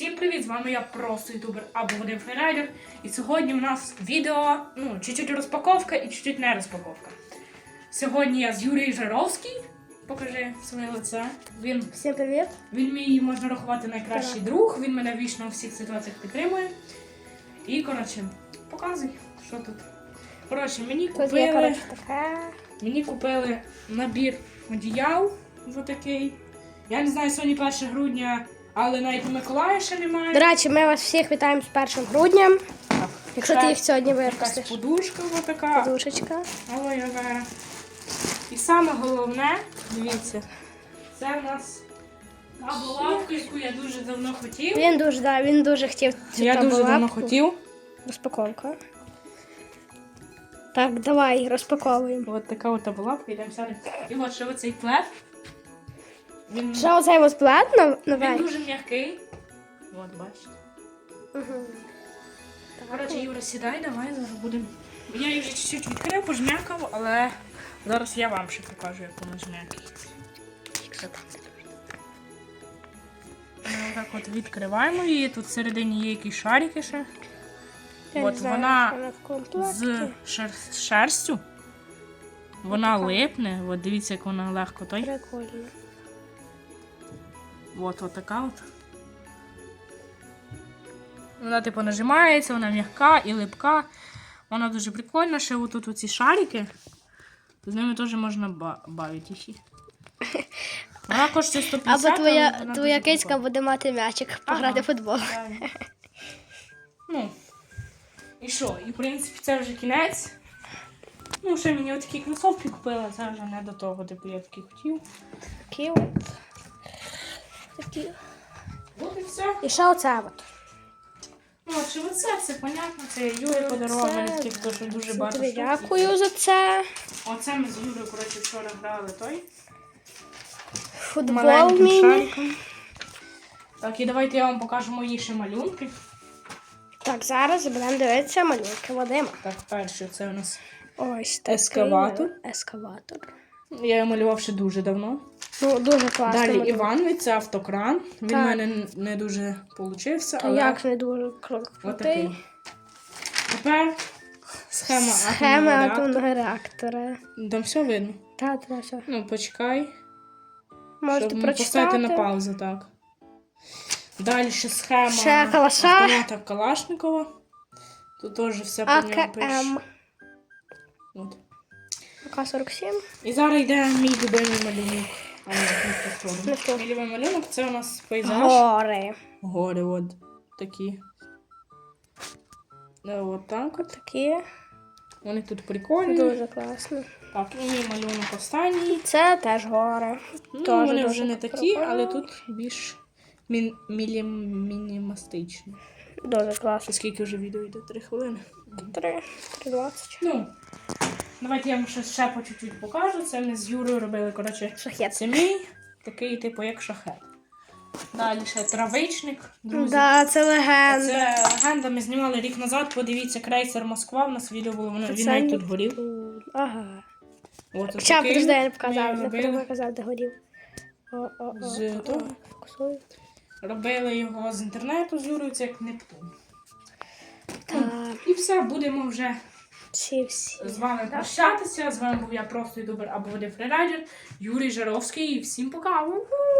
Всім привіт! З вами я просто ютубер або Вадим Фрірайдер. І сьогодні у нас відео, ну, чуть-чуть розпаковка і чуть-чуть не розпаковка. Сьогодні я з Юрій Жаровський. Покажи своє лице. Він, Всім привіт. він мій можна рахувати найкращий друг. Він мене вічно у всіх ситуаціях підтримує. І коротше, показуй, що тут. Коротше, мені Тут є купили, коротше таке. мені купили набір одіял. Отакий. Я не знаю, сьогодні 1 грудня, але навіть у Миколая ще немає. До речі, ми вас всіх вітаємо з 1 грудня. Так. Якщо ти їх сьогодні Якась випустиш. подушка отака. Подушечка. Алоє вера. І саме головне, дивіться, це у нас та булавка, яку я дуже давно хотів. Він дуже, да, він дуже хотів цю Я дуже давно хотів. Розпаковка. Так, давай, розпаковуємо. От така от булавка, йдемо сяде. І от ще оцей плед. Він, Що оцей ось на- він новий? дуже м'який. От, бачите. Угу. Коротше, Юра, сідай, давай зараз будемо. Я її вже чуть-чуть відкрив, пожмякав, але зараз я вам ще покажу, як воно жмякає. Що там? Ми отак от відкриваємо її. Тут всередині є якісь шарики ще. Я От знаю, вона що в комплекті. З шер... шерстю. Вона липне. От дивіться, як вона легко той. Прикольно. От, от така от. Вона типу нажимається, вона м'яка і липка. Вона дуже прикольна. Ще отут оці шарики. З ними теж можна ба- бавитися. Вона коштує 150. Або твоя, твоя кицька буде мати м'ячик, пограти в футбол. Правильно. Ну. І що? І в принципі це вже кінець. Ну, ще мені отакі кросовки купили, це вже не до того, типу я такі хотів. Такі от. Такі. От і все. І ще оце от. Ну, чи оце, це понятно, це Юрій подарував мені таких теж дуже багато. Штук. дякую за це. Оце ми з Юрою, коротше, вчора грали той. Футбол маленьким міні. шариком. Так, і давайте я вам покажу мої ще малюнки. Так, зараз будемо дивитися малюнки Вадима. Так, перше, це у нас. Ось такий Ескаватор. Ескаватор. Я його малював ще дуже давно. Ну, дуже класно. Далі малюнок. Іван, це автокран. Він в Так. мене не дуже получився, Та але як не дуже отакий. крутий. Тепер схема, Схема атомного реактора. атомного реактора. Там все видно. Та, та, все. Ну, почекай. Можете щоб прочитати. поставити на паузу, так. Далі ще схема Ще калаша. автомата Калашникова. Тут теж все по ньому пише. АКМ. От. АК-47. І зараз йде мій любимий малюнок. А не що? Мій малюнок це у нас пейзаж. Гори. Гори, от такі. Е, От так от. Такі. Вони тут прикольні. Дуже класно. Так, і мій малюнок останній. Це теж гори. Ну, Теж вони дуже вже не такі, прикольно. але тут більш мін- мілі- мінімастичні. Дуже класно. Скільки вже відео йде? Три хвилини. Три. Три двадцять. Ну, давайте я вам ще, ще по чуть-чуть покажу. Це ми з Юрою робили, коротше, Шахет. це мій, такий, типу, як шахет. Далі ще травичник, друзі. Да, це легенда. Це легенда, ми знімали рік назад, подивіться, крейсер Москва, у нас відео було, воно, він навіть тут горів. Ага. От, Хоча, отакий подожди, я не показав. Не робили. показав, де горів. О, о, о, З того? фокусую. Робили його з інтернету з Юрою, це як Нептун. Так, І все, будемо вже всі, всі. з вами прощатися. З вами був я просто ютубер або Вадим Фрірайдер, Юрій Жаровський. І всім пока! У-ху!